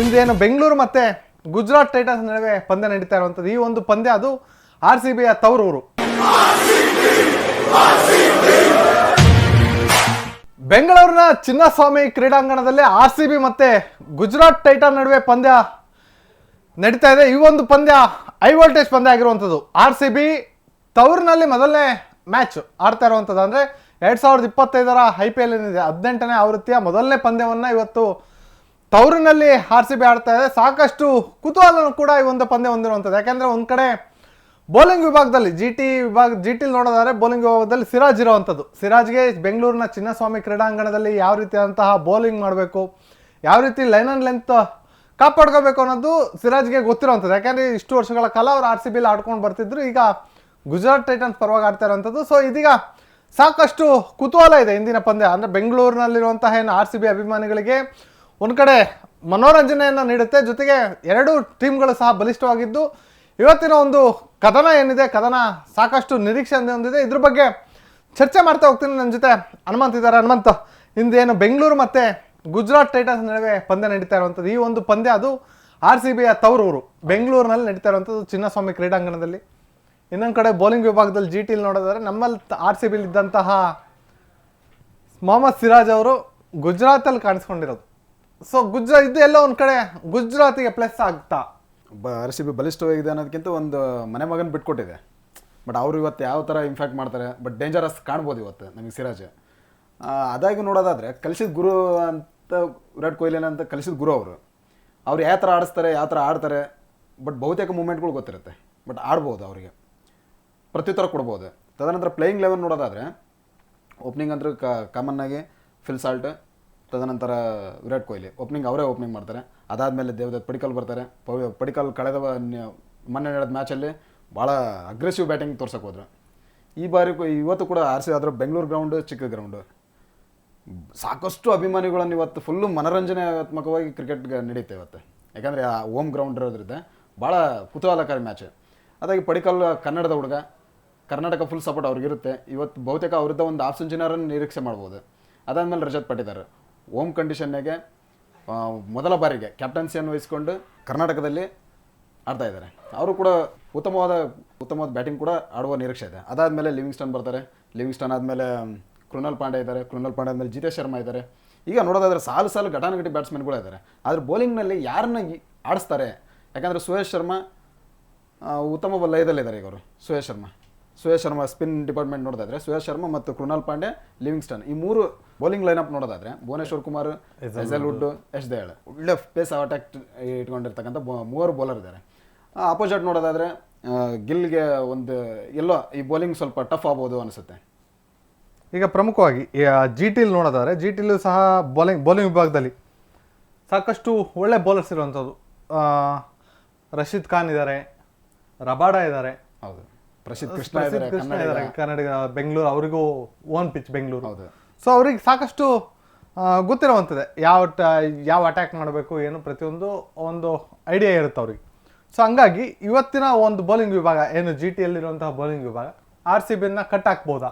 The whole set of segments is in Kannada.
ಇಂದೇನು ಬೆಂಗಳೂರು ಮತ್ತೆ ಗುಜರಾತ್ ಟೈಟನ್ಸ್ ನಡುವೆ ಪಂದ್ಯ ನಡೀತಾ ಇರುವಂಥದ್ದು ಈ ಒಂದು ಪಂದ್ಯ ಅದು ಆರ್ ಸಿ ಬಿಯ ತವರೂರು. ಬೆಂಗಳೂರಿನ ಚಿನ್ನಸ್ವಾಮಿ ಕ್ರೀಡಾಂಗಣದಲ್ಲಿ ಆರ್ ಸಿ ಬಿ ಮತ್ತೆ ಗುಜರಾತ್ ಟೈಟನ್ ನಡುವೆ ಪಂದ್ಯ ನಡೀತಾ ಇದೆ. ಈ ಒಂದು ಪಂದ್ಯ ಹೈ ವೋಲ್ಟೇಜ್ ಪಂದ್ಯ ಆಗಿರುವಂಥದ್ದು ಆರ್ ಸಿ ಬಿ ತವರಿನಲ್ಲಿ ಮೊದಲನೇ ಮ್ಯಾಚ್ ಆಡ್ತಾ ಇರುವಂಥದ್ದು ಅಂದರೆ ಎರಡು ಸಾವಿರದ ಇಪ್ಪತ್ತೈದರ ಐ ಪಿ ಎಲ್ ಏನಿದೆ, ಹದಿನೆಂಟನೇ ಆವೃತ್ತಿಯ ಮೊದಲನೇ ಪಂದ್ಯವನ್ನು ಇವತ್ತು ತವರಿನಲ್ಲಿ ಆರ್ ಸಿ ಬಿ ಆಡ್ತಾ ಇದೆ. ಸಾಕಷ್ಟು ಕುತೂಹಲ ಕೂಡ ಈ ಒಂದು ಪಂದ್ಯ ಹೊಂದಿರುವಂಥದ್ದು. ಯಾಕೆಂದರೆ ಒಂದು ಕಡೆ ಬೌಲಿಂಗ್ ವಿಭಾಗದಲ್ಲಿ ಜಿ ಟಿ ವಿಭಾಗ ಜಿ ಟಿಲಿ ನೋಡೋದಾದ್ರೆ ಬೌಲಿಂಗ್ ವಿಭಾಗದಲ್ಲಿ ಸಿರಾಜ್ ಇರುವಂಥದ್ದು. ಸಿರಾಜ್ಗೆ ಬೆಂಗಳೂರಿನ ಚಿನ್ನಸ್ವಾಮಿ ಕ್ರೀಡಾಂಗಣದಲ್ಲಿ ಯಾವ ರೀತಿಯಾದಂತಹ ಬೌಲಿಂಗ್ ಮಾಡಬೇಕು, ಯಾವ ರೀತಿ ಲೈನ್ ಅಂಡ್ ಲೆಂತ್ ಕಾಪಾಡ್ಕೋಬೇಕು ಅನ್ನೋದು ಸಿರಾಜ್ಗೆ ಗೊತ್ತಿರೋವಂಥದ್ದು. ಯಾಕೆಂದ್ರೆ ಇಷ್ಟು ವರ್ಷಗಳ ಕಾಲ ಅವ್ರು ಆರ್ ಸಿ ಬಿಲಿ ಆಡ್ಕೊಂಡು ಬರ್ತಿದ್ರು. ಈಗ ಗುಜರಾತ್ ಟೈಟನ್ಸ್ ಪರವಾಗಿ ಆಡ್ತಾ ಇರೋವಂಥದ್ದು. ಸೊ ಇದೀಗ ಸಾಕಷ್ಟು ಕುತೂಹಲ ಇದೆ ಇಂದಿನ ಪಂದ್ಯ. ಅಂದರೆ ಬೆಂಗಳೂರಿನಲ್ಲಿರುವಂತಹ ಏನು ಆರ್ ಸಿ ಬಿ ಅಭಿಮಾನಿಗಳಿಗೆ ಒಂದು ಕಡೆ ಮನೋರಂಜನೆಯನ್ನು ನೀಡುತ್ತೆ, ಜೊತೆಗೆ ಎರಡು ಟೀಮ್ಗಳು ಸಹ ಬಲಿಷ್ಠವಾಗಿದ್ದು, ಇವತ್ತಿನ ಒಂದು ಕದನ ಏನಿದೆ, ಕದನ ಸಾಕಷ್ಟು ನಿರೀಕ್ಷೆ ಹೊಂದಿದೆ ಇದ್ರ ಬಗ್ಗೆ ಚರ್ಚೆ ಮಾಡ್ತಾ ಹೋಗ್ತೀನಿ ನನ್ನ ಜೊತೆ. ಹನುಮಂತ್ ಇದ್ದಾರೆ. ಹನುಮಂತ್, ಇಂದೇನು ಬೆಂಗಳೂರು ಮತ್ತು ಗುಜರಾತ್ ಟೈಟನ್ಸ್ ನಡುವೆ ಪಂದ್ಯ ನಡೀತಾ ಇರುವಂಥದ್ದು. ಈ ಒಂದು ಪಂದ್ಯ ಅದು ಆರ್ ಸಿ ಬಿಯ ತವರೂರು, ಬೆಂಗಳೂರಿನಲ್ಲಿ ನಡೀತಾ ಇರುವಂಥದ್ದು ಚಿನ್ನಸ್ವಾಮಿ ಕ್ರೀಡಾಂಗಣದಲ್ಲಿ. ಇನ್ನೊಂದು ಕಡೆ ಬೌಲಿಂಗ್ ವಿಭಾಗದಲ್ಲಿ ಜಿ ಟಿಲಿ ನೋಡೋದಾದ್ರೆ, ನಮ್ಮಲ್ಲಿ ಆರ್ ಸಿ ಬಿಲಿದ್ದಂತಹ ಮೊಹಮ್ಮದ್ ಸಿರಾಜ್ ಅವರು ಗುಜರಾತಲ್ಲಿ ಕಾಣಿಸ್ಕೊಂಡಿರೋದು. ಸೊ ಗುಜರಾ ಇದು ಎಲ್ಲ ಒಂದು ಕಡೆ? ಗುಜರಾತಿಗೆ ಪ್ಲಸ್ ಆಗ್ತಾ. ಬ ಆರ್ ಸಿ ಬಿ ಬಲಿಷ್ಠವಾಗಿದೆ ಅನ್ನೋದಕ್ಕಿಂತ ಒಂದು ಮನೆ ಮಗನ ಬಿಟ್ಕೊಟ್ಟಿದೆ. ಬಟ್ ಅವರು ಇವತ್ತು ಯಾವ ಥರ ಇಂಪ್ಯಾಕ್ಟ್ ಮಾಡ್ತಾರೆ? ಬಟ್ ಡೇಂಜರಸ್ ಕಾಣ್ಬೋದು ಇವತ್ತು ನಮಗೆ ಸಿರಾಜ್. ಅದಾಗಿ ನೋಡೋದಾದರೆ, ಕಲಿಸಿದ ಗುರು ಅಂತ ವಿರಾಟ್ ಕೊಹ್ಲಿ ಅಂತ ಕಲಿಸಿದ ಗುರು ಅವರು. ಅವ್ರು ಯಾವ ಥರ ಆಡಿಸ್ತಾರೆ, ಯಾವ ಥರ ಆಡ್ತಾರೆ, ಬಟ್ ಬಹುತೇಕ ಮೂಮೆಂಟ್ಗಳು ಗೊತ್ತಿರುತ್ತೆ. ಬಟ್ ಆಡ್ಬೋದು ಅವರಿಗೆ. ಪ್ರತ್ಯುತ್ತರ ಕೊಡ್ಬೋದು. ತದನಂತರ ಪ್ಲೇಯಿಂಗ್ ಲೆವೆಲ್ ನೋಡೋದಾದರೆ ಓಪನಿಂಗ್ ಅಂದ್ರೆ ಕಾಮನ್ ಆಗಿ ಫಿಲ್ ಸಾಲ್ಟ್ ತದನಂತರ ವಿರಾಟ್ ಕೊಹ್ಲಿ. ಓಪನಿಂಗ್ ಅವರೇ ಓಪನಿಂಗ್ ಮಾಡ್ತಾರೆ. ಅದಾದಮೇಲೆ ದೇವದತ್ ಪಡಿಕಲ್ ಬರ್ತಾರೆ. ಪಡಿಕಲ್ ಕಳೆದ ಮೊನ್ನೆ ನಡೆದ ಮ್ಯಾಚಲ್ಲಿ ಭಾಳ ಅಗ್ರೆಸಿವ್ ಬ್ಯಾಟಿಂಗ್ ತೋರ್ಸಕ್ಕೆ ಹೋದ್ರು. ಈ ಬಾರಿ ಇವತ್ತು ಕೂಡ ಆರ್ ಸಿ ಆದ್ರೆ ಬೆಂಗಳೂರು ಗ್ರೌಂಡು ಚಿಕ್ಕ ಗ್ರೌಂಡು ಸಾಕಷ್ಟು ಅಭಿಮಾನಿಗಳನ್ನು ಇವತ್ತು ಫುಲ್ಲು ಮನರಂಜನಾತ್ಮಕವಾಗಿ ಕ್ರಿಕೆಟ್ಗೆ ನಡೀತೆ ಇವತ್ತು. ಯಾಕಂದರೆ ಆ ಓಮ್ ಗ್ರೌಂಡ್ ಇರೋದ್ರಿಂದ ಭಾಳ ಕುತೂಹಲಕಾರಿ ಮ್ಯಾಚ್ ಅದಾಗಿ ಪಡಿಕಲ್ ಕನ್ನಡದ ಹುಡುಗ, ಕರ್ನಾಟಕ ಫುಲ್ ಸಪೋರ್ಟ್ ಅವ್ರಿಗಿರುತ್ತೆ. ಇವತ್ತು ಬಹುತೇಕ ಅವರಿದ್ದ ಒಂದು ಹಾಫ್ ಸೆಂಚುರಿಯನ್ನು ನಿರೀಕ್ಷೆ ಮಾಡ್ಬೋದು. ಅದಾದಮೇಲೆ ರಜತ್ ಪಟ್ಟಿದಾರ್. ಹೋಮ್ ಕಂಡೀಷನ್ನಾಗೆ ಮೊದಲ ಬಾರಿಗೆ ಕ್ಯಾಪ್ಟನ್ಸಿಯನ್ನು ವಹಿಸ್ಕೊಂಡು ಕರ್ನಾಟಕದಲ್ಲಿ ಆಡ್ತಾ ಇದ್ದಾರೆ. ಅವರು ಕೂಡ ಉತ್ತಮವಾದ ಉತ್ತಮವಾದ ಬ್ಯಾಟಿಂಗ್ ಕೂಡ ಆಡುವ ನಿರೀಕ್ಷೆ ಇದೆ. ಅದಾದಮೇಲೆ ಲಿವಿಂಗ್ಸ್ಟನ್ ಬರ್ತಾರೆ. ಲಿವಿಂಗ್ಸ್ಟನ್ ಆದಮೇಲೆ ಕೃಣಲ್ ಪಾಂಡೆ ಇದ್ದಾರೆ. ಕೃಣಲ್ ಪಾಂಡೆ ಆದಮೇಲೆ ಜಿತೇಶ್ ಶರ್ಮಾ ಇದ್ದಾರೆ. ಈಗ ನೋಡೋದಾದ್ರೆ ಸಾಲು ಸಾಲು ಘಟಾನುಘಟಿ ಬ್ಯಾಟ್ಸ್ಮನ್ಗಳು ಇದ್ದಾರೆ. ಆದರೆ ಬೌಲಿಂಗ್ನಲ್ಲಿ ಯಾರನ್ನ ಆಡಿಸ್ತಾರೆ? ಯಾಕಂದರೆ ಸುರೇಶ್ ಶರ್ಮಾ ಉತ್ತಮ ಲಯದಲ್ಲಿದ್ದಾರೆ ಈಗ ಅವರು ಸುಯೇಶ್ ಶರ್ಮಾ. ಸುಯೇಶ್ ಶರ್ಮಾ ಸ್ಪಿನ್ ಡಿಪಾರ್ಟ್ಮೆಂಟ್ ನೋಡೋದಾದ್ರೆ ಸುಯೇಶ್ ಶರ್ಮಾ ಮತ್ತು ಕೃಣಾಲ್ ಪಾಂಡೆ ಲಿವಿಂಗ್ಸ್ಟನ್. ಈ ಮೂರು ಬೌಲಿಂಗ್ ಲೈನ್ಅಪ್ ನೋಡೋದಾದ್ರೆ ಭುವನೇಶ್ವರ್ ಕುಮಾರ್ ಎಸ್ಎಲ್ ವುಡ್ ಯಶ್ ದಯಾಳ್. ಒಳ್ಳೆ ಪೇಸ್ ಅಟ್ಯಾಕ್ ಇಟ್ಕೊಂಡಿರ್ತಕ್ಕಂಥ ಮೂವರು ಬೌಲರ್ ಇದ್ದಾರೆ ಅಪೋಸಿಟ್ ನೋಡೋದಾದ್ರೆ ಗಿಲ್ಗೆ ಒಂದು ಎಲ್ಲೋ ಈ ಬೌಲಿಂಗ್ ಸ್ವಲ್ಪ ಟಫ್ ಆಗ್ಬೋದು ಅನಿಸುತ್ತೆ. ಈಗ ಪ್ರಮುಖವಾಗಿ ಜಿ ಟಿಲ್ ನೋಡೋದಾದ್ರೆ ಜಿ ಟಿಲ್ ಸಹ ಬೌಲಿಂಗ್ ಬೌಲಿಂಗ್ ವಿಭಾಗದಲ್ಲಿ ಸಾಕಷ್ಟು ಒಳ್ಳೆ ಬೌಲರ್ಸ್ ಇರುವಂಥದ್ದು. ರಶೀದ್ ಖಾನ್ ಇದ್ದಾರೆ ರಬಾಡಾ ಇದ್ದಾರೆ ಹೌದು. ಪ್ರಸಿದ್ಧ ಕೃಷ್ಣ ಇದ್ದಾರೆ ಕೃಷ್ಣ ಕನ್ನಡಿಗ. ಇದ್ದಾರೆ ಕನ್ನಡಿಗ ಬೆಂಗಳೂರು ಅವರಿಗೂ ಓನ್ ಪಿಚ್ ಬೆಂಗಳೂರು. ಹೌದು. ಸೊ ಅವ್ರಿಗೆ ಸಾಕಷ್ಟು ಗೊತ್ತಿರುವಂಥದ್ದೆ ಯಾವ ಟ ಯಾವ ಅಟ್ಯಾಕ್ ಮಾಡಬೇಕು ಏನು ಪ್ರತಿಯೊಂದು ಒಂದು ಐಡಿಯಾ ಇರುತ್ತೆ ಅವ್ರಿಗೆ. ಸೊ ಹಂಗಾಗಿ ಇವತ್ತಿನ ಒಂದು ಬೌಲಿಂಗ್ ವಿಭಾಗ ಏನು ಜಿ ಟಿಯಲ್ಲಿರುವಂತಹ ಬೌಲಿಂಗ್ ವಿಭಾಗ ಆರ್ ಸಿ ಬಿನ ಕಟ್ ಹಾಕ್ಬೋದಾ?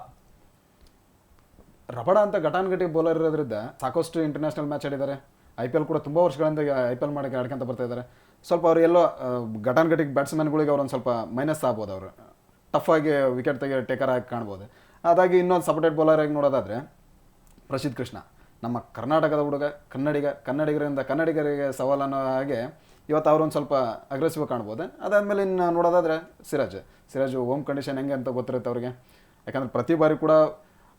ರಬಡ ಅಂತ ಘಟಾನುಘಟಿ ಬೌಲರ್ ಇರೋದ್ರಿಂದ ಸಾಕಷ್ಟು ಇಂಟರ್ನ್ಯಾಷನಲ್ ಮ್ಯಾಚ್ ಆಡಿದ್ದಾರೆ. ಐ ಪಿ ಎಲ್ ಕೂಡ ತುಂಬ ವರ್ಷಗಳಿಂದ ಐ ಪಿ ಎಲ್ ಮಾಡಿ ಆಡ್ಕೊಂತ ಬರ್ತಾ ಇದ್ದಾರೆ. ಸ್ವಲ್ಪ ಅವರು ಎಲ್ಲೋ ಆ, ಘಟಾನುಘಟಿ ಬ್ಯಾಟ್ಸ್ಮನ್ಗಳಿಗೆ ಅವ್ರೊಂದು ಸ್ವಲ್ಪ ಮೈನಸ್ ಆಗ್ಬೋದು ಅವರು. ಟಫ್ ಆಗಿ ವಿಕೆಟ್ ತೆಗೆ ಟೇಕರ್ ಆಗಿ ಕಾಣ್ಬೋದು. ಅದಾಗಿ ಇನ್ನೊಂದು ಸಪೋರ್ಟೆಡ್ ಬೌಲರ್ ಆಗಿ ನೋಡೋದಾದ್ರೆ ಪ್ರಸಿದ್ಧ ಕೃಷ್ಣ. ನಮ್ಮ ಕರ್ನಾಟಕದ ಹುಡುಗ, ಕನ್ನಡಿಗ, ಕನ್ನಡಿಗರಿಂದ ಕನ್ನಡಿಗರಿಗೆ ಸವಾಲನ್ನು ಹಾಗೆ ಇವತ್ತು ಅವರೊಂದು ಸ್ವಲ್ಪ ಅಗ್ರೆಸಿವ್ ಕಾಣ್ಬೋದು. ಅದಾದಮೇಲೆ ಇನ್ನು ನೋಡೋದಾದ್ರೆ ಸಿರಾಜ್. ಸಿರಾಜ್ ಹೋಮ್ ಕಂಡೀಷನ್ ಹೆಂಗೆ ಅಂತ ಗೊತ್ತಿರುತ್ತೆ ಅವ್ರಿಗೆ. ಯಾಕಂದ್ರೆ ಪ್ರತಿ ಬಾರಿ ಕೂಡ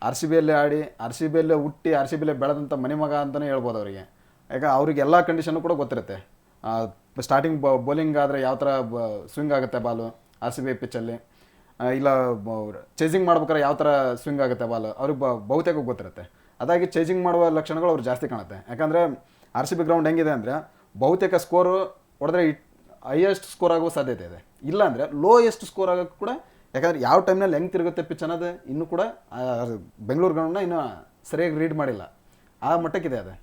ಆರ್ ಸಿ ಬಿಯಲ್ಲೇ ಆಡಿ ಆರ್ ಸಿ ಬಿಯಲ್ಲೇ ಹುಟ್ಟಿ ಆರ್ ಸಿ ಬಿಯಲ್ಲೇ ಬೆಳೆದಂಥ ಮನೆಮಗ ಅಂತಲೇ ಹೇಳ್ಬೋದು ಅವರಿಗೆ. ಯಾಕೆ ಅವ್ರಿಗೆ ಎಲ್ಲ ಕಂಡೀಷನ್ನು ಕೂಡ ಗೊತ್ತಿರುತ್ತೆ. ಸ್ಟಾರ್ಟಿಂಗ್ ಬೌಲಿಂಗ್ ಆದರೆ ಯಾವ ಥರ ಸ್ವಿಂಗ್ ಆಗುತ್ತೆ ಬಾಲು ಆರ್ ಸಿ ಬಿ ಪಿಚ್ಚಲ್ಲಿ ಇಲ್ಲ ಚೇಸಿಂಗ್ ಮಾಡ್ಬೇಕಾದ್ರೆ ಯಾವ ಥರ ಸ್ವಿಂಗ್ ಆಗುತ್ತೆ ಬಾಲ್ ಅವ್ರಿಗೆ ಬಹುತೇಕ ಗೊತ್ತಿರುತ್ತೆ. ಅದಾಗಿ ಚೇಸಿಂಗ್ ಮಾಡುವ ಲಕ್ಷಣಗಳು ಅವ್ರು ಜಾಸ್ತಿ ಕಾಣುತ್ತೆ. ಯಾಕಂದರೆ ಆರ್ ಸಿ ಬಿ ಗ್ರೌಂಡ್ ಹೆಂಗಿದೆ ಅಂದರೆ ಬಹುತೇಕ ಸ್ಕೋರು ಹೊಡೆದ್ರೆ ಹೈಯೆಸ್ಟ್ ಸ್ಕೋರ್ ಆಗೋ ಸಾಧ್ಯತೆ ಇದೆ. ಇಲ್ಲ ಅಂದರೆ ಲೋಯೆಸ್ಟ್ ಸ್ಕೋರ್ ಆಗೋಕ್ಕೆ ಕೂಡ, ಯಾಕಂದರೆ ಯಾವ ಟೈಮ್ನಲ್ಲಿ ಹೆಂಗೆ ತಿರುಗುತ್ತೆ ಪಿಚ್ ಅನ್ನೋದು ಇನ್ನೂ ಕೂಡ ಬೆಂಗಳೂರು ಗ್ರೌಂಡ್ನ ಇನ್ನೂ ಸರಿಯಾಗಿ ರೀಡ್ ಮಾಡಿಲ್ಲ. ಆ ಮಟ್ಟಕ್ಕಿದೆ ಅದು.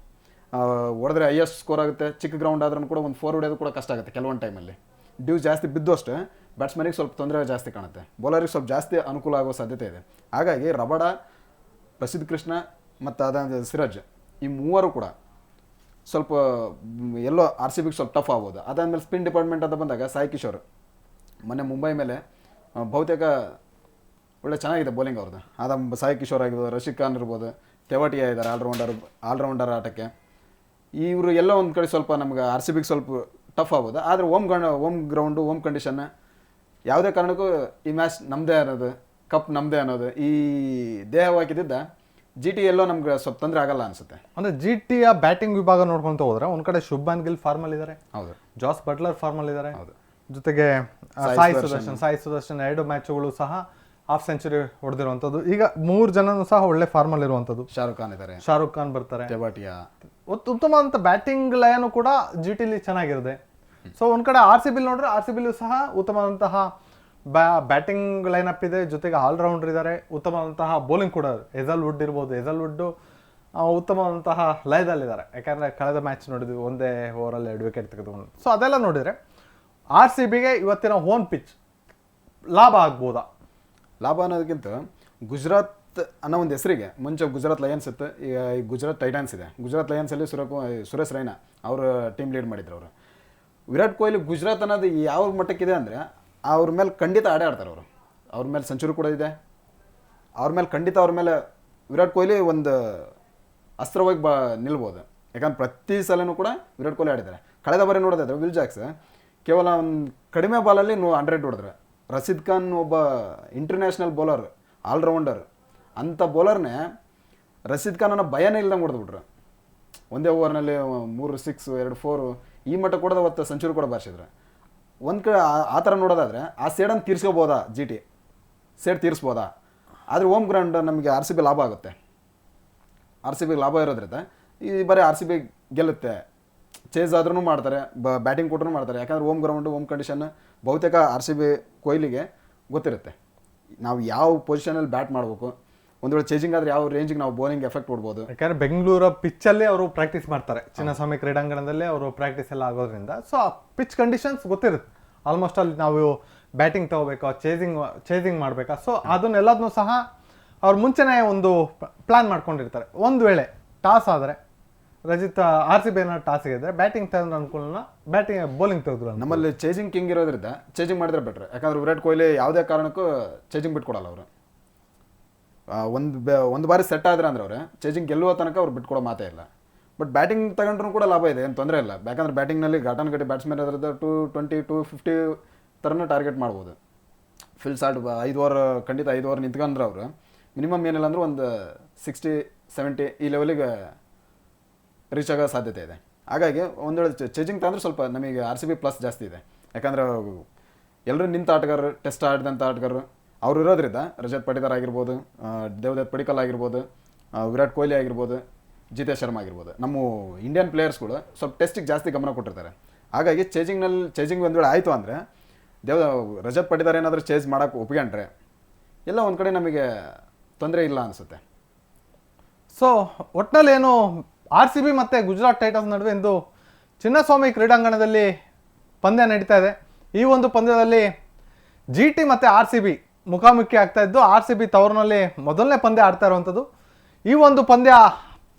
ಹೊಡೆದ್ರೆ ಹೈಯೆಸ್ಟ್ ಸ್ಕೋರ್ ಆಗುತ್ತೆ, ಚಿಕ್ಕ ಗ್ರೌಂಡ್ ಆದ್ರೂ ಕೂಡ ಒಂದು ಫೋರ್ ಹೊಡೆಯೋದು ಕೂಡ ಕಷ್ಟ ಆಗುತ್ತೆ ಕೆಲವೊಂದು ಟೈಮಲ್ಲಿ ಡ್ಯೂ ಜಾಸ್ತಿ ಬಿದ್ದು ಅಷ್ಟೇ. ಬ್ಯಾಟ್ಸ್ಮನಿಗೆ ಸ್ವಲ್ಪ ತೊಂದರೆ ಜಾಸ್ತಿ ಕಾಣುತ್ತೆ. ಬೌಲರಿಗೆ ಸ್ವಲ್ಪ ಜಾಸ್ತಿ ಅನುಕೂಲ ಆಗೋ ಸಾಧ್ಯತೆ ಇದೆ. ಹಾಗಾಗಿ ರಬಡ, ಪ್ರಸಿದ್ಧ ಕೃಷ್ಣ ಮತ್ತು ಅದ ಸಿರಾಜ್ ಈ ಮೂವರು ಕೂಡ ಸ್ವಲ್ಪ ಎಲ್ಲೋ ಆರ್ ಸಿ ಬಿಗೆ ಸ್ವಲ್ಪ ಟಫ್ ಆಗ್ಬೋದು. ಅದಾದಮೇಲೆ ಸ್ಪಿನ್ ಡಿಪಾರ್ಟ್ಮೆಂಟ್ ಅಂತ ಬಂದಾಗ ಸಾಯಿ ಕಿಶೋರ್ ಮೊನ್ನೆ ಮುಂಬೈ ಮೇಲೆ ಬಹುತೇಕ ಒಳ್ಳೆ ಚೆನ್ನಾಗಿದೆ ಬೌಲಿಂಗ್ ಅವ್ರದ್ದು ಅದ ಸಾಯಿ ಕಿಶೋರ್ ಆಗಿರ್ಬೋದು, ರಶೀದ್ ಖಾನ್ ಇರ್ಬೋದು ತೆವಟಿಯಾ ಇದ್ದಾರೆ ಆಲ್ರೌಂಡರ್ ಆಲ್ರೌಂಡರ್ ಆಟಕ್ಕೆ. ಇವರು ಎಲ್ಲ ಒಂದು ಕಡೆ ಸ್ವಲ್ಪ ನಮ್ಗೆ ಆರ್ ಸಿ ಬಿಗೆ ಸ್ವಲ್ಪ ಟಫ್ ಆಗ್ಬೋದು. ಆದರೆ home ground home ground home condition ಯಾವುದೇ ಕಾರಣಕ್ಕೂ ಈ ಮ್ಯಾಚ್ ನಮ್ಮದೇ ಅನ್ನೋದು ಕಪ್ ನಮ್ಮದೇ ಅನ್ನೋದು ಈ ದೇಹವಾಗಿದ್ದ ಜಿ ಟಿ ಎಲ್ಲೋ ನಮ್ಗೆ ಸ್ವಲ್ಪ ತೊಂದರೆ ಆಗಲ್ಲ ಅನ್ಸುತ್ತೆ. ಅಂದ್ರೆ ಜಿ ಟಿಯ ಬ್ಯಾಟಿಂಗ್ ವಿಭಾಗ ನೋಡ್ಕೊಂತ ಹೋದ್ರೆ ಒಂದ್ ಕಡೆ ಶುಭನ್ ಗಿಲ್ ಫಾರ್ಮಲ್ ಇದ್ದಾರೆ ಹೌದು. ಜಾಸ್ ಬಟ್ಲರ್ ಫಾರ್ಮಲ್ ಇದ್ದಾರೆ ಹೌದು. ಜೊತೆಗೆ ಸಾಯಿ ಸುದರ್ಶನ್ ಸಾಯಿ ಸುದರ್ಶನ್ ಎರಡು ಮ್ಯಾಚ್ಗಳು ಸಹ ಹಾಫ್ ಸೆಂಚುರಿ ಹೊಡೆದಿರುವಂಥದ್ದು. ಈಗ ಮೂರು ಜನನು ಸಹ ಒಳ್ಳೆ ಫಾರ್ಮಲ್ ಇರುವಂತದ್ದು ಶಾರುಖ್ ಖಾನ್ ಇದ್ದಾರೆ ಶಾರುಖ್ ಖಾನ್ ಬರ್ತಾರೆ. ತೆವಾಟಿಯಾ ಉತ್- ಉತ್ತಮವಾದಂಥ ಬ್ಯಾಟಿಂಗ್ ಲಯನು ಕೂಡ ಜಿ ಟಿಲಿ ಚೆನ್ನಾಗಿರುತ್ತೆ. ಸೊ ಒಂದ್ ಕಡೆ ಆರ್ ಸಿ ಬಿಲ್ ನೋಡ್ರೆ ಆರ್ ಸಿ ಬಿಲ್ ಸಹ ಉತ್ತಮವಾದಂತಹ ಬ್ಯಾ, ಬ್ಯಾಟಿಂಗ್ ಲೈನಪ್ ಇದೆ. ಜೊತೆಗೆ ಆಲ್ರೌಂಡರ್ ಇದ್ದಾರೆ ಉತ್ತಮವಾದಂತಹ ಬೌಲಿಂಗ್ ಕೂಡ ಎಜಲ್ ವುಡ್ ಇರ್ಬೋದು. ಎಜಲ್ ವುಡ್ ಉತ್ತಮವಾದಂತಹ ಲಯದಲ್ಲಿದ್ದಾರೆ. ಯಾಕಂದ್ರೆ ಕಳೆದ ಮ್ಯಾಚ್ ನೋಡಿದ್ವಿ, ಒಂದೇ ಓವರಲ್ಲಿ ಎರಡು ವಿಕೆಟ್ ತೆಗೆದುಕೊಂಡು. ಸೊ ಅದೆಲ್ಲ ನೋಡಿದ್ರೆ ಆರ್ ಸಿ ಬಿಗೆ ಇವತ್ತಿನ ಹೋಮ್ ಪಿಚ್ ಲಾಭ ಆಗ್ಬೋದಾ? ಲಾಭ ಅನ್ನೋದಕ್ಕಿಂತ ಗುಜರಾತ್ ಅನ್ನೋ ಒಂದು ಹೆಸರಿಗೆ ಮುಂಚೆ ಗುಜರಾತ್ ಲಯನ್ಸ್ ಇತ್ತು. ಈಗ ಗುಜರಾತ್ ಟೈಟನ್ಸ್ ಇದೆ. ಗುಜರಾತ್ ಲಯನ್ಸಲ್ಲಿ ಸುರಕು, ಸುರೇಶ್ ರೈನಾ ಅವರು ಟೀಮ್ ಲೀಡ್ ಮಾಡಿದ್ರು ಅವರು. ವಿರಾಟ್ ಕೊಹ್ಲಿ ಗುಜರಾತ್ ಅನ್ನೋದು ಯಾವ ಮಟ್ಟಕ್ಕಿದೆ ಅಂದರೆ ಅವ್ರ ಮೇಲೆ ಖಂಡಿತ ಆಡೇ ಆಡ್ತಾರೆ ಅವರು. ಅವ್ರ ಮೇಲೆ ಸೆಂಚುರಿ ಕೂಡ ಇದೆ. ಅವ್ರ ಮೇಲೆ ಖಂಡಿತ ಅವ್ರ ಮೇಲೆ ವಿರಾಟ್ ಕೊಹ್ಲಿ ಒಂದು ಅಸ್ತ್ರವಾಗಿ ಬ ನಿಲ್ಬೋದು. ಯಾಕಂದ್ರೆ ಪ್ರತಿ ಸಲನೂ ಕೂಡ ವಿರಾಟ್ ಕೊಹ್ಲಿ ಆಡಿದ್ದಾರೆ. ಕಳೆದ ಬಾರಿ ನೋಡೋದಾದ್ರೆ ವಿಲ್ ಜಾಕ್ಸ್ ಕೇವಲ ಒಂದು ಕಡಿಮೆ ಬಾಲಲ್ಲಿ ನೂ ಹಂಡ್ರೆಡ್ ಹೊಡೆದ್ರೆ. ರಸೀದ್ ಖಾನ್ ಒಬ್ಬ ಇಂಟರ್ನ್ಯಾಷನಲ್ ಬೌಲರ್ ಆಲ್ರೌಂಡರ್ ಅಂಥ ಬೌಲರ್ನೇ ರಶೀದ್ ಅನ್ನೋ ಭಯನೇ ಇಲ್ದಂಗೆ ಹೊಡೆದ್ಬಿಟ್ರು. ಒಂದೇ ಓವರ್ನಲ್ಲಿ ಮೂರು ಸಿಕ್ಸ್ ಎರಡು ಫೋರು ಈ ಮಟ್ಟ ಕೂಡ ಅವತ್ತು ಸೆಂಚುರಿ ಕೂಡ ಬಾರಿಸಿದ್ರು. ಒಂದು ಕಡೆ ಆ- ಥರ ನೋಡೋದಾದರೆ ಆ ಸೇಡನ್ನು ತೀರ್ಸ್ಕೋಬೋದಾ ಜಿ ಟಿ ಸೇಡ್ ತೀರಿಸ್ಬೋದಾ? ಆದರೆ ಓಮ್ ಗ್ರೌಂಡ್ ನಮಗೆ ಆರ್ ಸಿ ಬಿ ಲಾಭ ಆಗುತ್ತೆ. ಆರ್ ಸಿ ಬಿ ಲಾಭ ಇರೋದ್ರಿಂದ ಈ ಬರೀ ಆರ್ ಸಿ ಬಿ ಗೆಲ್ಲುತ್ತೆ. ಚೇಸ್ ಆದ್ರೂ ಮಾಡ್ತಾರೆ, ಬ ಬ್ಯಾಟಿಂಗ್ ಕೊಟ್ಟರು ಮಾಡ್ತಾರೆ. ಯಾಕಂದ್ರೆ ಓಮ್ ಗ್ರೌಂಡು ಓಮ್ ಕಂಡೀಷನ್ ಬಹುತೇಕ ಆರ್ ಸಿ ಬಿ ಕೊಹ್ಲಿಗೆ ಗೊತ್ತಿರುತ್ತೆ. ನಾವು ಯಾವ ಪೊಸಿಷನಲ್ಲಿ ಬ್ಯಾಟ್ ಮಾಡಬೇಕು ಒಂದು ವೇಳೆ ಚೇಂಜಿಂಗ್ ಆದ್ರೆ ಯಾವ ರೇಂಜ್ಗೆ ನಾವು ಬೌಲಿಂಗ್ ಎಫೆಕ್ಟ್ ಕೊಡ್ಬೋದು? ಯಾಕಂದ್ರೆ ಬೆಂಗಳೂರ ಪಿಚ್ಚಲ್ಲೇ ಅವರು ಪ್ರಾಕ್ಟೀಸ್ ಮಾಡ್ತಾರೆ. ಚಿನ್ನಸ್ವಾಮಿ ಕ್ರೀಡಾಂಗಣದಲ್ಲೇ ಅವರು ಪ್ರಾಕ್ಟೀಸ್ ಎಲ್ಲ ಆಗೋದ್ರಿಂದ. ಸೊ ಆ ಪಿಚ್ ಕಂಡೀಷನ್ಸ್ ಗೊತ್ತಿರುತ್ತೆ. ಆಲ್ಮೋಸ್ಟ್ ಅಲ್ಲಿ ನಾವು ಬ್ಯಾಟಿಂಗ್ ತಗೋಬೇಕಾ ಚೇಸಿಂಗ್ ಚೇಸಿಂಗ್ ಮಾಡಬೇಕಾ? ಸೊ ಅದನ್ನೆಲ್ಲದನ್ನು ಸಹ ಅವ್ರು ಮುಂಚೆನೇ ಒಂದು ಪ್ಲಾನ್ ಮಾಡ್ಕೊಂಡಿರ್ತಾರೆ. ಒಂದು ವೇಳೆ ಟಾಸ್ ಆದರೆ ರಜಿತ್ ಆರ್ ಸಿ ಬಿ ಏನಾದ್ರು ಟಾಸ್ ಗೆದ್ರೆ ಬ್ಯಾಟಿಂಗ್ ತೆಗೆದ್ರೆ ಅನುಕೂಲನ ಬ್ಯಾಟಿಂಗ್ ಬೌಲಿಂಗ್ ತೆಗೆದ್ರು ನಮ್ಮಲ್ಲಿ ಚೇಜಿಂಗ್ ಕಿಂಗ್ ಇರೋದ್ರಿಂದ ಚೇಜಿಂಗ್ ಮಾಡಿದ್ರೆ ಬೆಟ್ರ್ ಯಾಕಂದ್ರೆ ವಿರಾಟ್ ಕೊಹ್ಲಿ ಯಾವುದೇ ಕಾರಣಕ್ಕೂ ಚೇಜಿಂಗ್ ಬಿಟ್ಕೊಡಲ್ಲ ಅವರು. ಒಂದು ಒಂದು ಬಾರಿ ಸೆಟ್ ಆದ್ರೆ ಅಂದ್ರೆ ಅವ್ರೆ ಚೇಜಿಂಗ್ ಗೆಲ್ಲುವ ತನಕ ಅವ್ರು ಬಿಟ್ಕೊಡೋ ಮಾತೇ ಇಲ್ಲ. ಬಟ್ ಬ್ಯಾಟಿಂಗ್ ತಗೊಂಡ್ರು ಕೂಡ ಲಾಭ ಇದೆ, ಏನು ತೊಂದರೆ ಇಲ್ಲ. ಯಾಕಂದ್ರೆ ಬ್ಯಾಟಿಂಗ್ನಲ್ಲಿ ಘಾಟನ್ ಗಟ್ಟಿ ಬ್ಯಾಟ್ಸ್ಮನ್ ಅದರದ್ದು ಟು ಟ್ವೆಂಟಿ ಟು ಫಿಫ್ಟಿ ಥರನೂ ಟಾರ್ಗೆಟ್ ಮಾಡ್ಬೋದು. ಫಿಲ್ ಸಾಲ್ಟ್ ಐದು ಓವರ್ ಖಂಡಿತ ಐದು ಓವರ್ ನಿಂತ್ಕೊಂಡ್ರೆ ಅವರು. ಮಿನಿಮಮ್ ಏನಿಲ್ಲ ಅಂದ್ರೆ ಒಂದು ಸಿಕ್ಸ್ಟಿ ಸೆವೆಂಟಿ ಈ ಲೆವೆಲಿಗೆ ರೀಚ್ ಆಗೋ ಸಾಧ್ಯತೆ ಇದೆ. ಹಾಗಾಗಿ ಒಂದು ಚೇಜಿಂಗ್ ತಂದ್ರೆ ಸ್ವಲ್ಪ ನಮಗೆ ಆರ್ ಸಿ ಬಿ ಪ್ಲಸ್ ಜಾಸ್ತಿ ಇದೆ. ಯಾಕಂದ್ರೆ ಎಲ್ಲರೂ ನಿಂತ ಆಟಗಾರರು ಟೆಸ್ಟ್ ಆಡಿದಂಥ ಆಟಗಾರರು ಅವ್ರು ಇರೋದ್ರಿಂದ ರಜತ್ ಪಟಿದಾರ್ ಆಗಿರ್ಬೋದು ದೇವದತ್ ಪಡಿಕಲ್ ಆಗಿರ್ಬೋದು ವಿರಾಟ್ ಕೊಹ್ಲಿ ಆಗಿರ್ಬೋದು, ಜಿತೇಶ್ ಶರ್ಮಾ ಆಗಿರ್ಬೋದು. ನಮ್ಮ ಇಂಡಿಯನ್ ಪ್ಲೇಯರ್ಸ್ಗಳು ಸ್ವಲ್ಪ ಟೆಸ್ಟಿಗೆ ಜಾಸ್ತಿ ಗಮನ ಕೊಟ್ಟಿರ್ತಾರೆ. ಹಾಗಾಗಿ ಚೇಜಿಂಗ್ನಲ್ಲಿ ಚೇಜಿಂಗ್ ಒಂದು ವೇಳೆ ಆಯಿತು ಅಂದರೆ, ದೇವ, ರಜತ್ ಪಟಿದಾರ್ ಏನಾದರೂ ಚೇಜ್ ಮಾಡೋಕ್ಕೆ ಒಪ್ಕೊಂಡ್ರೆ ಎಲ್ಲ ಒಂದು ಕಡೆ ನಮಗೆ ತೊಂದರೆ ಇಲ್ಲ ಅನಿಸುತ್ತೆ. ಸೊ ಒಟ್ನಲ್ಲಿ ಏನು ಆರ್ ಸಿ ಬಿ ಮತ್ತು ಗುಜರಾತ್ ಟೈಟನ್ಸ್ ನಡುವೆ ಇಂದು ಚಿನ್ನಸ್ವಾಮಿ ಕ್ರೀಡಾಂಗಣದಲ್ಲಿ ಪಂದ್ಯ ನಡೀತಾ ಇದೆ. ಈ ಒಂದು ಪಂದ್ಯದಲ್ಲಿ ಜಿ ಟಿ ಮತ್ತು ಆರ್ ಸಿ ಬಿ ಮುಖಾಮುಖಿ ಆಗ್ತಾ ಇದ್ದು ಆರ್ ಸಿ ಬಿ ತವರಿನಲ್ಲಿ ಮೊದಲನೇ ಪಂದ್ಯ ಆಡ್ತಾ ಇರುವಂಥದ್ದು. ಈ ಒಂದು ಪಂದ್ಯ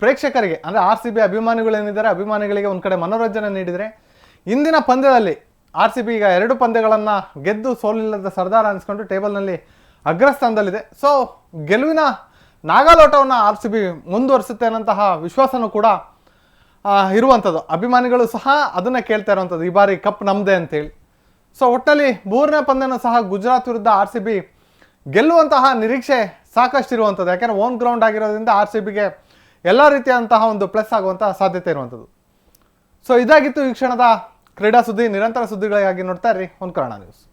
ಪ್ರೇಕ್ಷಕರಿಗೆ, ಅಂದರೆ ಆರ್ ಸಿ ಬಿ ಅಭಿಮಾನಿಗಳೇನಿದ್ದಾರೆ ಅಭಿಮಾನಿಗಳಿಗೆ ಒಂದು ಕಡೆ ಮನೋರಂಜನೆ ನೀಡಿದರೆ ಇಂದಿನ ಪಂದ್ಯದಲ್ಲಿ ಆರ್ ಸಿ ಬಿ ಈಗ ಎರಡು ಪಂದ್ಯಗಳನ್ನು ಗೆದ್ದು ಸೋಲಿಲ್ಲದ ಸರ್ದಾರ ಅನಿಸ್ಕೊಂಡು ಟೇಬಲ್ನಲ್ಲಿ ಅಗ್ರಸ್ಥಾನದಲ್ಲಿದೆ. ಸೊ ಗೆಲುವಿನ ನಾಗಾಲೋಟವನ್ನು ಆರ್ ಸಿ ಬಿ ಮುಂದುವರಿಸುತ್ತೆ ಅನ್ನೋಂತಹ ವಿಶ್ವಾಸನೂ ಕೂಡ ಇರುವಂಥದ್ದು. ಅಭಿಮಾನಿಗಳು ಸಹ ಅದನ್ನೇ ಕೇಳ್ತಾ ಇರುವಂಥದ್ದು. ಈ ಬಾರಿ ಕಪ್ ನಮ್ಮದೇ ಅಂತೇಳಿ. ಸೊ ಒಟ್ಟಲ್ಲಿ ಮೂರನೇ ಪಂದ್ಯನೂ ಸಹ ಗುಜರಾತ್ ವಿರುದ್ಧ ಆರ್ ಸಿ ಬಿ ಗೆಲ್ಲುವಂತಹ ನಿರೀಕ್ಷೆ ಸಾಕಷ್ಟು ಇರುವಂಥದ್ದು ಯಾಕೆಂದರೆ ಓನ್ ಗ್ರೌಂಡ್ ಆಗಿರೋದ್ರಿಂದ ಆರ್ ಸಿ ಬಿಗೆ ಎಲ್ಲ ರೀತಿಯಾದಂತಹ ಒಂದು ಪ್ಲಸ್ ಆಗುವಂತಹ ಸಾಧ್ಯತೆ ಇರುವಂಥದ್ದು. ಸೊ ಇದಾಗಿತ್ತು ಈ ಕ್ಷಣದ ಕ್ರೀಡಾ ಸುದ್ದಿ, ನಿರಂತರ ಸುದ್ದಿಗಳಿಗಾಗಿ ನೋಡ್ತಾ ಇರಿ ಒಂದು ಕನ್ನಡ ನ್ಯೂಸ್